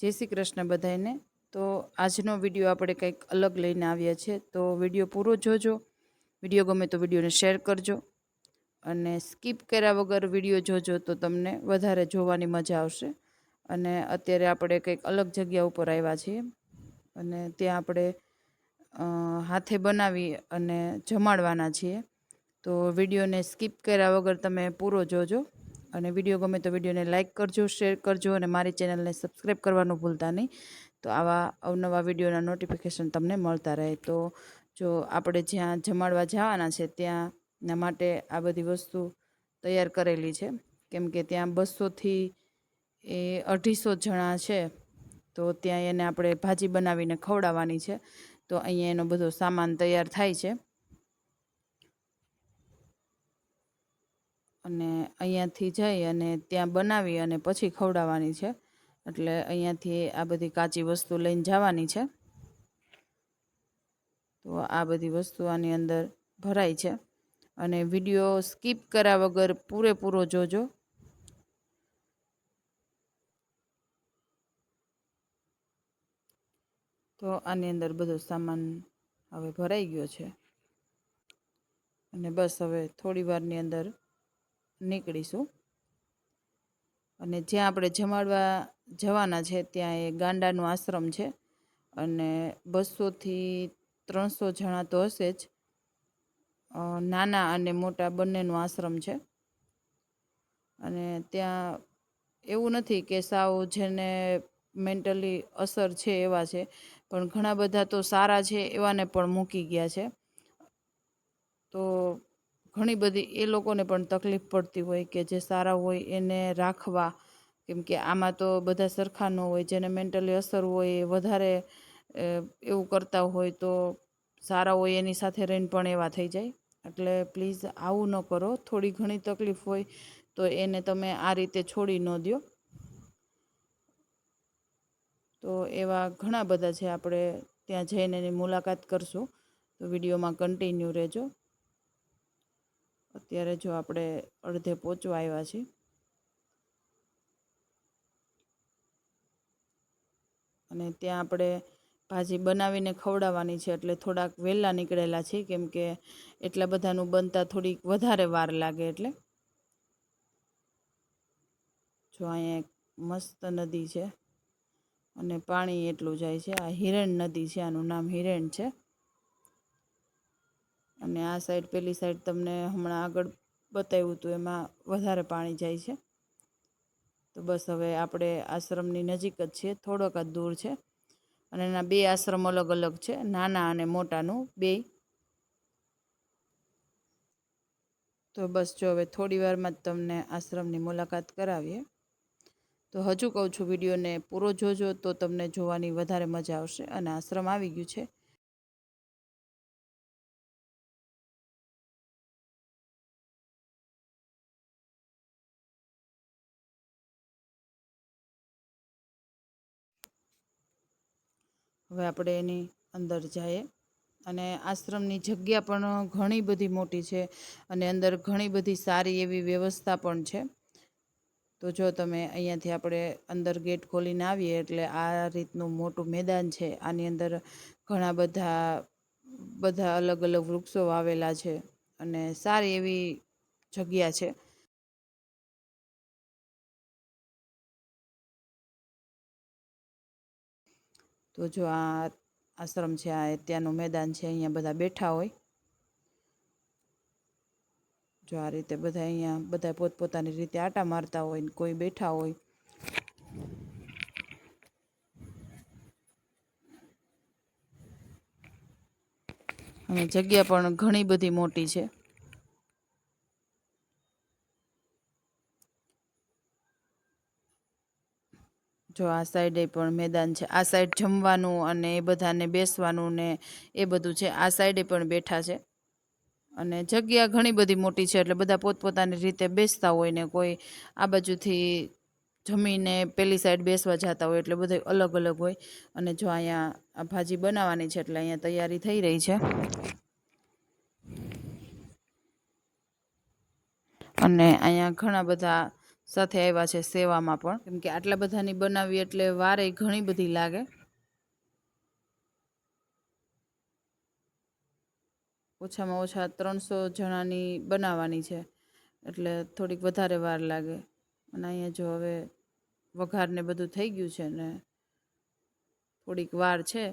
જય શ્રી કૃષ્ણ બધાને તો આજનો વીડિયો આપણે કંઈક અલગ લઈને આવ્યા છે. તો વીડિયો પૂરો જોજો. વીડિયો ગમે તો વિડીયોને શેર કરજો. અને સ્કીપ કર્યા વગર વીડિયો જોજો તો તમને વધારે જોવાની મજા આવશે. અને અત્યારે આપણે કંઈક અલગ જગ્યા ઉપર આવ્યા છીએ. અને ત્યાં આપણે હાથે બનાવી અને જમાડવાના છીએ. તો વિડીયોને સ્કીપ કર્યા વગર તમે પૂરો જોજો. અને વીડિયો ગમે તો વિડીયોને લાઇક કરજો, શેર કરજો અને મારી ચેનલને સબસ્ક્રાઈબ કરવાનું ભૂલતા નહીં. તો આવા અવનવા વિડીયોના નોટિફિકેશન તમને મળતા રહે. તો જો આપણે જ્યાં જમાડવા જવાના છે ત્યાંના માટે આ બધી વસ્તુ તૈયાર કરેલી છે. કેમ કે ત્યાં બસોથી એ અઢીસો જણા છે. તો ત્યાં એને આપણે ભાજી બનાવીને ખવડાવવાની છે. તો અહીંયા એનો બધો સામાન તૈયાર થાય છે. અને અહીંયાથી જઈ અને ત્યાં બનાવી અને પછી ખવડાવવાની છે. એટલે અહીંયાથી આ બધી કાચી વસ્તુ લઈને જવાની છે. તો આ બધી વસ્તુ આની અંદર ભરાય છે. અને વીડિયો સ્કીપ કર્યા વગર પૂરેપૂરો જોજો. તો આની અંદર બધો સામાન હવે ભરાઈ ગયો છે. અને બસ હવે થોડી વારની અંદર નીકળીશું. અને જ્યાં આપણે જમાડવા જવાના છે, ત્યાં એ ગાંડાનું આશ્રમ છે. અને બસોથી ત્રણસો જણા તો હશે જ. નાના અને મોટા બંનેનો આશ્રમ છે. અને ત્યાં એવું નથી કે સાવ જેને મેન્ટલી અસર છે એવા છે, પણ ઘણા બધા તો સારા છે, એવાને પણ મૂકી ગયા છે. તો ઘણી બધી એ લોકોને પણ તકલીફ પડતી હોય કે જે સારા હોય એને રાખવા. કેમ કે આમાં તો બધા સરખા ન હોય, જેને મેન્ટલી અસર હોય એ વધારે એવું કરતા હોય તો સારા હોય એની સાથે રહીને પણ એવા થઈ જાય. એટલે પ્લીઝ આવું ન કરો. થોડી ઘણી તકલીફ હોય તો એને તમે આ રીતે છોડી ન દો તો એવા ઘણા બધા છે. આપણે ત્યાં જઈને એની મુલાકાત કરશું. તો વિડીયોમાં કન્ટિન્યુ રહેજો. અત્યારે જો આપણે અડધે પહોંચવા આવ્યા છીએ. અને ત્યાં આપણે ભાજી બનાવીને ખવડાવવાની છે એટલે થોડાક વહેલા નીકળેલા છે કેમ કે એટલા બધાનું બનતા થોડીક વધારે વાર લાગે એટલે. જો અહીંયા એક મસ્ત નદી છે અને પાણી એટલું જાય છે. આ હિરણ નદી છે, આનું નામ હિરણ છે. અને આ સાઈડ, પેલી સાઈડ તમને હમણાં આગળ બતાવ્યું હતું, એમાં વધારે પાણી જાય છે. તો બસ હવે આપણે આશ્રમની નજીક જ છીએ, થોડોક જ દૂર છે. અને એના બે આશ્રમ અલગ અલગ છે, નાના અને મોટાનું, બે. તો બસ જો હવે થોડી વારમાં જ તમને આશ્રમની મુલાકાત કરાવીએ. તો હજુ કહું છું, વિડીયોને પૂરો જોજો, તો તમને જોવાની વધારે મજા આવશે. અને આશ્રમ આવી ગયું છે. હવે આપણે એની અંદર જઈએ. અને આશ્રમની જગ્યા પણ ઘણી બધી મોટી છે અને અંદર ઘણી બધી સારી એવી વ્યવસ્થા પણ છે. તો જો તમે અહીંયાથી આપણે અંદર ગેટ ખોલીને આવીએ એટલે આ રીતનું મોટું મેદાન છે. આની અંદર ઘણા બધા બધા અલગ અલગ વૃક્ષો વાવેલા છે અને સારી એવી જગ્યા છે. તો જો આ આશ્રમ છે, આ ત્યાંનું મેદાન છે, અહીંયા બધા બેઠા હોય. જો આ રીતે બધા અહીંયા બધા પોતપોતાની રીતે આટા મારતા હોય ને કોઈ બેઠા હોય. અને જગ્યા પણ ઘણી બધી મોટી છે. જો આ સાઈડે પણ મેદાન છે, આ સાઈડ જમવાનું અને એ બધાને બેસવાનું ને એ બધું છે, આ સાઈડે પણ બેઠા છે. અને જગ્યા ઘણી બધી મોટી છે, એટલે બધા પોતપોતાની રીતે બેસતા હોય ને કોઈ આ બાજુથી જમીને પેલી સાઈડ બેસવા જતા હોય, એટલે બધું અલગ અલગ હોય. અને જો અહીંયા આ ભાજી બનાવવાની છે, એટલે અહીંયા તૈયારી થઈ રહી છે. અને અહીંયા ઘણા બધા સાથે આવ્યા છે સેવામાં પણ. કેમ કે આટલા બધાની બનાવી એટલે વારે ઘણી બધી લાગે. ઓછામાં ઓછા ત્રણસો જણાની બનાવવાની છે. એટલે થોડીક વધારે વાર લાગે. અને અહીંયા જો હવે વઘારને બધું થઈ ગયું છે ને થોડીક વાર છે.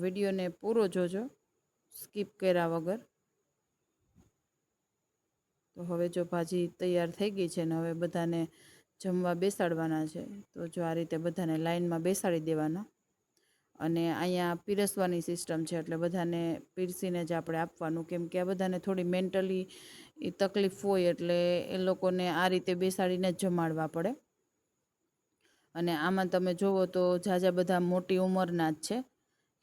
વિડીયોને પૂરો જોજો. સ્કીપ કર્યા વગર. તો હવે જો ભાજી તૈયાર થઈ ગઈ છે ને હવે બધાને જમવા બેસાડવાના છે, તો જો આ રીતે બધાને લાઈનમાં બેસાડી દેવાના. અને અહીંયા પીરસવાની સિસ્ટમ છે, એટલે બધાને પીરસીને જ આપણે આપવાનું. કેમ કે આ બધાને થોડી મેન્ટલી તકલીફ હોય, એટલે એ લોકોને આ રીતે બેસાડીને જ જમાડવા પડે. અને આમાં તમે જુઓ તો ઝાઝા બધા મોટી ઉંમરના જ છે.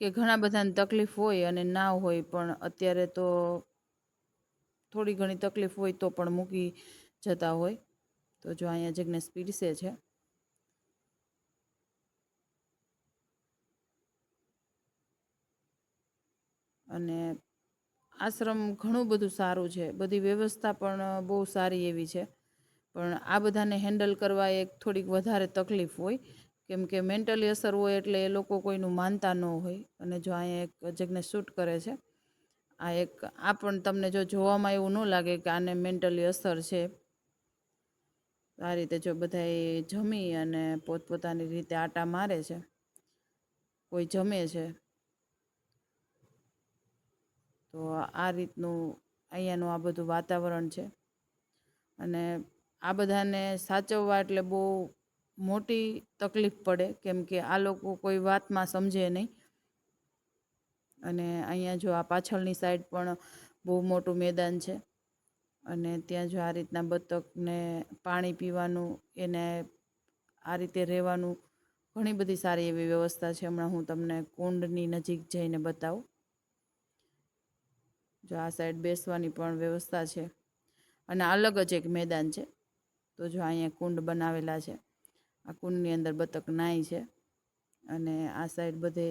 કે ઘણા બધાને તકલીફ હોય અને ના હોય, પણ અત્યારે તો થોડી ઘણી તકલીફ હોય તો પણ મૂકી જતા હોય. તો જો અહીંયા જગ્નેશ પીરસે છે. અને આશ્રમ ઘણું બધું સારું છે. બધી વ્યવસ્થા પણ બહુ સારી એવી છે. પણ આ બધાને હેન્ડલ કરવા એક થોડીક વધારે તકલીફ હોય. કેમ કે મેન્ટલી અસર હોય એટલે એ લોકો કોઈનું માનતા ન હોય. અને જો અહીંયા એક જગને શૂટ કરે છે, આ એક આ પણ તમને જો જોવામાં એવું ન લાગે કે આને મેન્ટલી અસર છે, આ રીતે જો બધાએ જમી અને પોતપોતાની રીતે આટા મારે છે, કોઈ જમે છે, તો આ રીતનું અહીંયાનું આ બધું વાતાવરણ છે. અને આ બધાને સાચવવા એટલે બહુ મોટી તકલીફ પડે, કેમ કે આ લોકો કોઈ વાતમાં સમજે નહીં. અને અહીંયા જો આ પાછળની સાઈડ પણ બહુ મોટું મેદાન છે. અને ત્યાં જો આ રીતના બતકને પાણી પીવાનું, એને આ રીતે રહેવાનું, ઘણી બધી સારી એવી વ્યવસ્થા છે. હમણાં હું તમને કુંડની નજીક જઈને બતાવું. જો આ સાઈડ બેસવાની પણ વ્યવસ્થા છે. અને અલગ જ એક મેદાન છે. તો જો અહીંયા કુંડ બનાવેલા છે. આ કુંડની અંદર બતક નાય છે અને આ સાઈડ બધે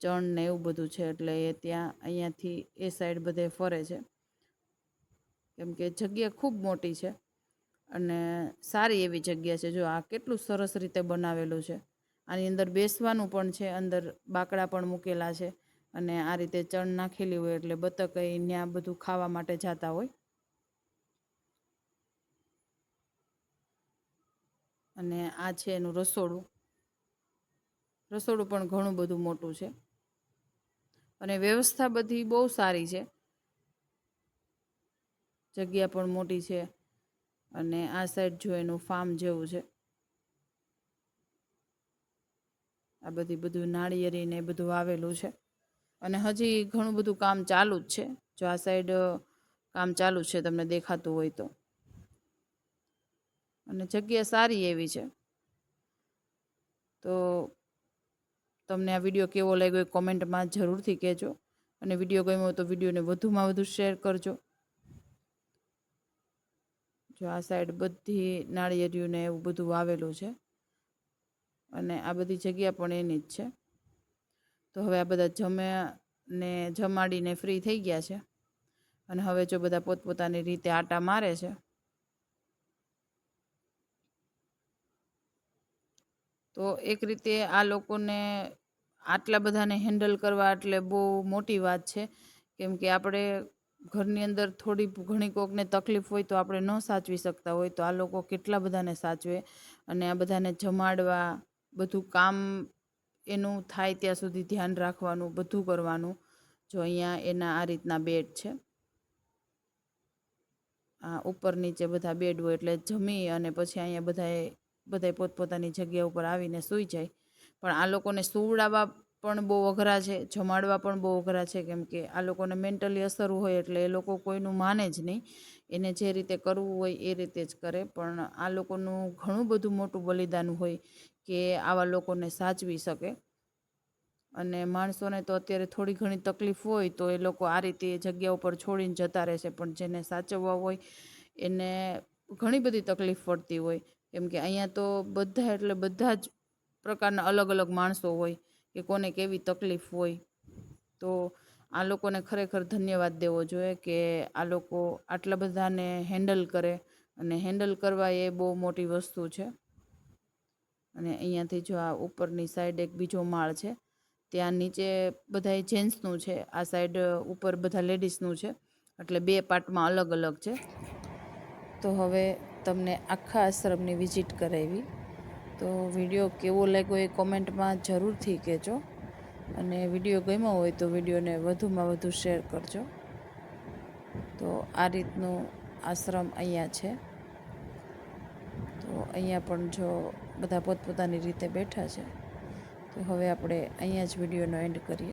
ચણ ને એવું બધું છે એટલે એ ત્યાં અહીંયાથી એ સાઈડ બધે ફરે છે. કેમ કે જગ્યા ખૂબ મોટી છે અને સારી એવી જગ્યા છે. જો આ કેટલું સરસ રીતે બનાવેલું છે. આની અંદર બેસવાનું પણ છે, અંદર બાકડા પણ મૂકેલા છે અને આ રીતે ચણ નાખેલી હોય એટલે બતક ત્યાં બધું ખાવા માટે જતા હોય. અને આ છે એનું રસોડું. રસોડું પણ ઘણું બધું મોટું છે. અને વ્યવસ્થા બધી બહુ સારી છે. જગ્યા પણ મોટી છે. અને આ સાઈડ જો એનું ફાર્મ જેવું છે. આ બધી બધું નાળિયેરી ને બધું વાવેલું છે. અને હજી ઘણું બધું કામ ચાલુ જ છે. જો આ સાઈડ કામ ચાલુ છે, તમને દેખાતું હોય તો. અને જગ્યા સારી એવી છે. તો તમને આ વીડિયો કેવો લાગ્યો એ કોમેન્ટમાં જરૂરથી કહેજો. અને વીડિયો ગમ્યો હોય તો વિડીયોને વધુમાં વધુ શેર કરજો. જો આ સાઈડ બધી નાળિયેરીઓને એવું બધું વાવેલું છે. અને આ બધી જગ્યા પણ એની જ છે. તો હવે આ બધા જમ્યા જમાડીને ફ્રી થઈ ગયા છે. અને હવે જો બધા પોતપોતાની રીતે આટા મારે છે તો એક રીતે આ લોકોને આટલા બધાને હેન્ડલ કરવા એટલે બહુ મોટી વાત છે. કેમ કે આપણે ઘરની અંદર થોડી ઘણી કોકને તકલીફ હોય તો આપણે ન સાચવી શકતા હોય તો આ લોકો કેટલા બધાને સાચવે અને આ બધાને જમાડવા, બધું કામ એનું થાય ત્યાં સુધી ધ્યાન રાખવાનું, બધું કરવાનું. જો અહીંયા એના આ રીતના બેડ છે. આ ઉપર નીચે બધા બેડ હોય એટલે જમી અને પછી અહીંયા બધાએ બધાય પોતપોતાની જગ્યા ઉપર આવીને સૂઈ જાય. પણ આ લોકોને સુવડાવવા પણ બહુ અઘરા છે, જમાડવા પણ બહુ અઘરા છે, કેમ કે આ લોકોને મેન્ટલી અસર હોય એટલે એ લોકો કોઈનું માને જ નહીં. એને જે રીતે કરવું હોય એ રીતે જ કરે, પણ આ લોકોનું ઘણું બધું મોટું બલિદાન હોય કે આવા લોકોને સાચવી શકે. અને માણસોને તો અત્યારે થોડી ઘણી તકલીફ હોય તો એ લોકો આ રીતે જગ્યા ઉપર છોડીને જતા રહેશે, પણ જેને સાચવવા હોય એને ઘણી બધી તકલીફ પડતી હોય. કેમ કે અહીંયા તો બધા એટલે બધા જ પ્રકારના અલગ અલગ માણસો હોય કે કોને કેવી તકલીફ હોય. તો આ લોકોને ખરેખર ધન્યવાદ દેવો જોઈએ કે આ લોકો આટલા બધાને હેન્ડલ કરે અને હેન્ડલ કરવા એ બહુ મોટી વસ્તુ છે. અને અહીંયાથી જો આ ઉપરની સાઈડ એક બીજો માળ છે, ત્યાં નીચે બધા જેન્ટ્સનું છે, આ સાઈડ ઉપર બધા લેડીઝનું છે, એટલે બે પાર્ટમાં અલગ અલગ છે. તો હવે તમને આખા આશ્રમની વિઝિટ કરાવી. તો વીડિયો કેવો લાગ્યો એ કોમેન્ટમાં જરૂરથી કહેજો. અને વીડિયો ગમ્યો હોય તો વિડીયોને વધુમાં વધુ શેર કરજો. તો આ રીતનું આશ્રમ અહીંયા છે. તો અહીંયા પણ જો બધા પોતપોતાની રીતે બેઠા છે. તો હવે આપણે અહીંયા જ વિડીયોનો એન્ડ કરીએ.